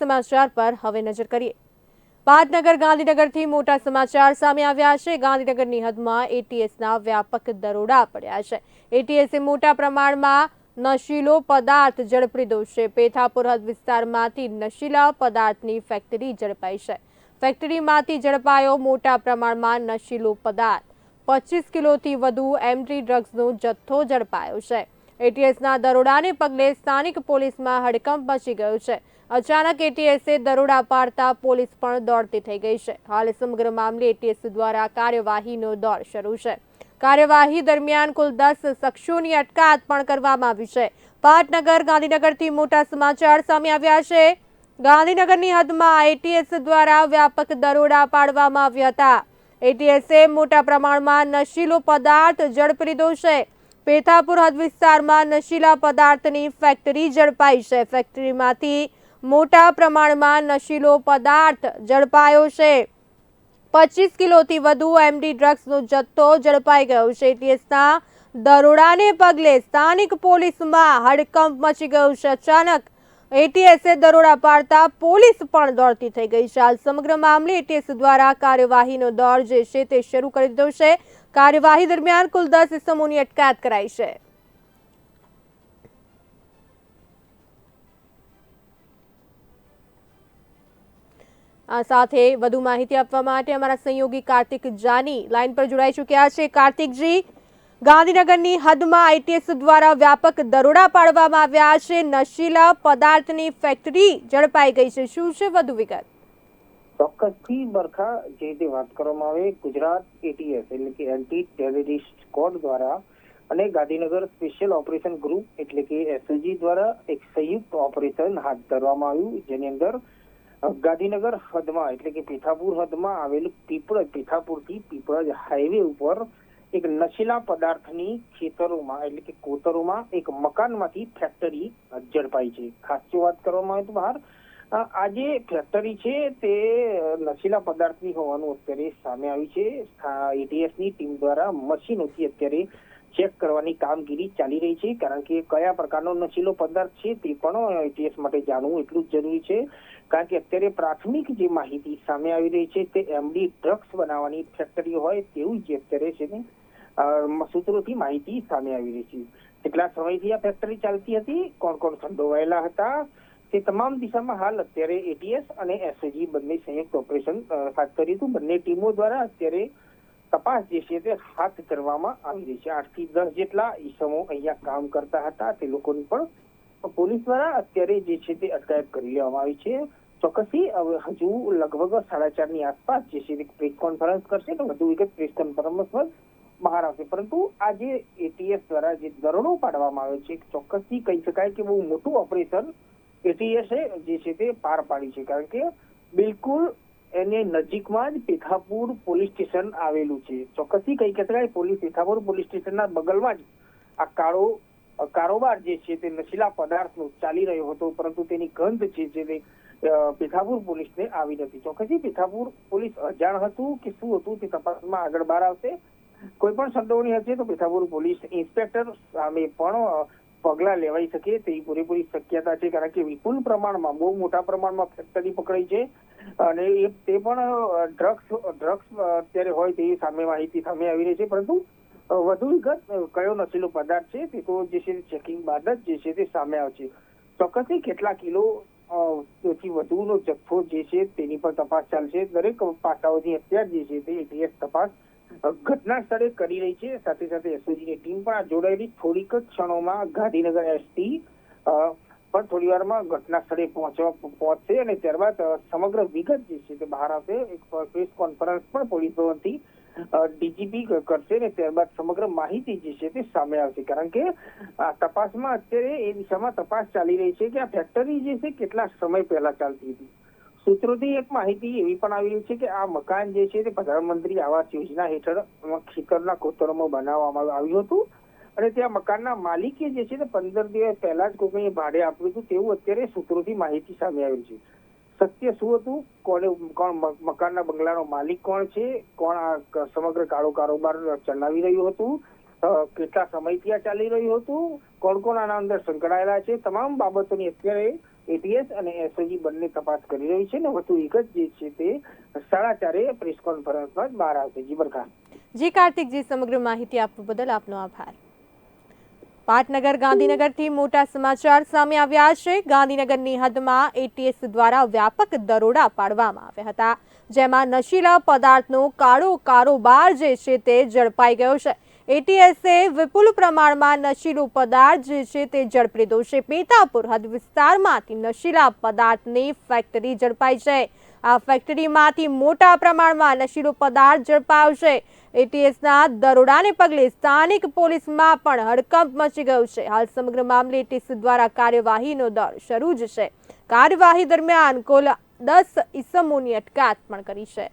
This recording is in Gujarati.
સમાચાર પર હવે નજર કરીએ. પાટનગર ગાંધીનગરથી મોટા સમાચાર સામે આવ્યા છે. ગાંધીનગરની હદમાં એટીએસના વ્યાપક દરોડા પડ્યા છે. એટીએસે મોટા પ્રમાણમાં નશીલો પદાર્થ ઝડપી છે પેથાપુર હદ વિસ્તારમાંથી નશીલા પદાર્થની ફેક્ટરી ઝડપાઈ છે. ફેક્ટરીમાંથી ઝડપાયો મોટા પ્રમાણમાં નશીલો પદાર્થ. પચીસ કિલોથી વધુ એમટી ડ્રગ્સનો જથ્થો ઝડપાયો છે. એટીએસના દરોડાને પગલે સ્થાનિક પોલીસમાં હડકંપ મચી ગયો છે. અચાનક એટીએસે દરોડા પાડતા પોલીસ પણ દોડતી થઈ ગઈ છે. હાલ સમગ્ર મામલે એટીએસ દ્વારા કાર્યવાહીનો દોર શરૂ છે. કાર્યવાહી દરમિયાન કુલ દસ શખ્સોની અટકાયત પણ કરવામાં આવી છે. પાટનગર ગાંધીનગરથી મોટા સમાચાર સામે આવ્યા છે. ગાંધીનગરની હદમાં એટીએસ દ્વારા વ્યાપક દરોડા પાડવામાં આવ્યા હતા. એટીએસે મોટા પ્રમાણમાં નશીલો પદાર્થ ઝડપી લીધો છે. પેથાપુર હદ વિસ્તારમાં નશીલા પદાર્થની ફેક્ટરી ઝડપાઈ છે. ફેક્ટરીમાંથી મોટા પ્રમાણમાં નશીલો પદાર્થ ઝડપાયો છે. પચીસ કિલોથી વધુ એમડી ડ્રગ્સનો જથ્થો ઝડપાઈ ગયો છે. ટીએસના દરોડાને પગલે સ્થાનિક પોલીસમાં હડકંપ મચી ગયું છે અચાનક. એટીએસે દરોડા પાડતા પોલીસ પણ દોડતી થઈ ગઈ છે. હાલ સમગ્ર મામલે એટીએસ દ્વારા કાર્યવાહીનો દોર જે છે તે શરૂ કરી દીધો છે. કાર્યવાહી દરમિયાન કુલ દસ ઇસમોની અટકાયત કરાઈ છે. સાથે વધુ માહિતી આપવા માટે અમારા સહયોગી કાર્તિક જાની લાઈન પર જોડાઈ ચૂક્યા છે. કાર્તિકજી, ગાંધીનગરની હદમાં આઈટીએસ દ્વારા વ્યાપક દરોડા પાડવામાં આવ્યા છે. નશીલા પદાર્થની ફેક્ટરી ઝડપાઈ ગઈ છે. શું છે વધુ વિગત? ચોક્કસથી બરખા જે રીતે વાત કરવામાં આવે, ગુજરાત એટીએસ એટલે કે એન્ટી ટેરરિસ્ટ સ્કોડ દ્વારા અને ગાંધીનગર સ્પેશિયલ ઓપરેશન ગ્રુપ એટલે કે એસઓજી દ્વારા એક સંયુક્ત ઓપરેશન હાથ ધરવામાં આવ્યું, જેની અંદર ગાંધીનગર હદમાં, એટલે કે પીઠાપુર હદમાં આવેલું પીપળજ પીઠાપુરથી પીપળજ હાઈવે ઉપર એક નશીલા પદાર્થની ખેતરોમાં, એટલે કે કોતરોમાં એક મકાનમાંથી ફેક્ટરી ઝડપાઈ છે. ખાસી વાત કરવામાં આવે તો બહાર આજે ફેક્ટરી છે તે નશીલા પદાર્થની હોવાનું અત્યારે સામે આવ્યું છે. એટીએસની ટીમ દ્વારા મશીનોથી અત્યારે ચેક કરવાની કામગીરી ચાલી રહી છે, કારણ કે કયા પ્રકારનો નશીલો પદાર્થ છે તે પણ એટીએસ માટે જાણવું એટલું જ જરૂરી છે, કારણ કે અત્યારે પ્રાથમિક જે માહિતી સામે આવી રહી છે તે એમડી ડ્રગ્સ બનાવવાની ફેક્ટરી હોય તેવું જે અત્યારે છે ને સૂત્રોથી માહિતી સામે આવી રહી છે. કેટલા સમયથી આ ફેક્ટરી ચાલતી હતી, કોણ કોણ સંડોવાયેલા હતા, તે તમામ દિશામાં હાલ અત્યારે એટીએસ અને એસઓજી બંને સંયુક્ત ઓપરેશન હાથ કર્યું હતું બંને ટીમો દ્વારા અત્યારે તપાસ જે છે તે હાથ ધરવામાં આવી રહી છે. આઠથી દસ જેટલા ઈસમો અહીંયા કામ કરતા હતા. તે લોકોની પણ પોલીસ દ્વારા અત્યારે જે છે તે અટકાયત કરી લેવામાં આવી છે. ચોક્કસથી હજુ લગભગ સાડા ચારની આસપાસ જે છે તે પ્રેસ કોન્ફરન્સ કરશે તો વધુ વિગત પ્રેસ કોન્ફરન્સમાં બહાર આવશે. પરંતુ આ જે એટીએસ દ્વારા જે દરોડો પાડવામાં આવ્યો છે, ચોક્કસથી કહી શકાય કે બહુ મોટું ઓપરેશન એટીએસે જે છે તે પાર પાડી છે. કારણ કે બિલકુલ એની નજીકમાં જ પેથાપુર પોલીસ સ્ટેશન આવેલું છે. ચોક્કસથી કહી શકાય પોલીસ પેથાપુર પોલીસ સ્ટેશનના બગલમાં જ આ કાળો કારોબાર જે છે તે નશીલા પદાર્થનો ચાલી રહ્યો હતો, પરંતુ તેની ગંધ છે જે તે પેથાપુર પોલીસને આવી નથી. ચોક્કસથી પેથાપુર પોલીસ અજાણ હતું કે શું હતું તે તપાસમાં આગળ બહાર આવશે. કોઈ પણ સંડોવણી હશે તો પેથાપુર પોલીસ ઇન્સ્પેક્ટર સામે પણ પગલા લેવાઈ શકે તેવી પૂરેપૂરી શક્યતા છે, કારણ કે વિપુલ પ્રમાણમાં, બહુ મોટા પ્રમાણમાં ફેક્ટરી પકડાઈ છે અને એ તે પણ ડ્રગ્સ ડ્રગ્સ અત્યારે હોય તેવી સામે માહિતી સામે આવી રહી છે, પરંતુ વધુ વિગત કયો નશીલો પદાર્થ છે તે તો જે છે ચેકિંગ બાદ જ જે છે તે સામે આવશે. ચોક્કસથી કેટલા કિલો થી વધુનો જથ્થો જે છે તેની પર તપાસ ચાલશે. દરેક પાસાઓની અત્યારે જે છે તે એટીએસ તપાસ ઘટના સ્થળે કરી રહી છે. સાથે સાથે એસઓજીની ટીમ પણ આ જોડાયેલી. થોડીક જ ક્ષણોમાં ગાંધીનગર એસટી પણ થોડી વારમાં ઘટના સ્થળે પહોંચવા પહોંચશે અને ત્યારબાદ સમગ્ર વિગત જે છે તે બહાર આવશે. એક પ્રેસ કોન્ફરન્સ પણ પોલીસ ભવનથી ડીજીપી કરશે અને ત્યારબાદ સમગ્ર માહિતી જે છે તે સામે આવશે. કારણ કે, આ તપાસમાં અત્યારે એ દિશામાં તપાસ ચાલી રહી છે કે આ ફેક્ટરી જે છે કેટલા સમય પહેલા ચાલતી હતી. સૂત્રોથી એક માહિતી એવી પણ આવી છે કે આ મકાન જે છે તે પ્રધાનમંત્રી આવાસ યોજના હેઠળ ખેતરના કોતરોમાં બનાવવામાં આવ્યું હતું. અને ત્યાં મકાનના માલિકે જે છે તે પંદર દિવસ પહેલા જ કોઈને ભાડે આપ્યું હતું તેવું અત્યારે સૂત્રોથી માહિતી સામે આવી છે. સત્ય શું હતું? કોને કોણ મકાનના બંગલાનો માલિક કોણ છે? કોણ આ સમગ્ર કાળો કારોબાર ચલાવી રહ્યું હતું? કેટલા સમયથી આ ચાલી રહ્યું હતું? કોણ કોણ આના અંદર સંકળાયેલા છે? તમામ બાબતોની અત્યારે એટીએસ અને એસઓજી બંને તપાસ કરી રહી છે ને વધુ વિગત જે છે તે સાડા ચારે પ્રેસ કોન્ફરન્સમાં જ બહાર આવશે. જી બરખા. જી કાર્તિકજી, સમગ્ર માહિતી આપવા બદલ આપનો આભાર. પાટનગર ગાંધીનગરથી મોટા સમાચાર સામે આવ્યા છે. ગાંધીનગરની હદમાં એટીએસ દ્વારા વ્યાપક દરોડા પાડવામાં આવ્યા હતા, જેમાં નશીલા પદાર્થનો કાળો કારોબાર જે છે તે ઝડપાઈ ગયો છે. એટીએસે વિપુલ પ્રમાણમાં નશીલો પદાર્થ જે છે તે ઝડપી લીધો છે પેતાપુર હદ વિસ્તારમાંથી નશીલા પદાર્થની ફેક્ટરી ઝડપાઈ છે. આ ફેક્ટરીમાંથી મોટા પ્રમાણમાં નશીલો પદાર્થ ઝડપાયો છે એટીએસના દરોડાને પગલે સ્થાનિક પોલીસમાં પણ હડકંપ મચી ગયો છે. હાલ સમગ્ર મામલે એટીએસ દ્વારા કાર્યવાહીનો દોર શરૂ જ છે. કાર્યવાહી દરમિયાન કુલ દસ ઈસમોની અટકાયત પણ કરી છે.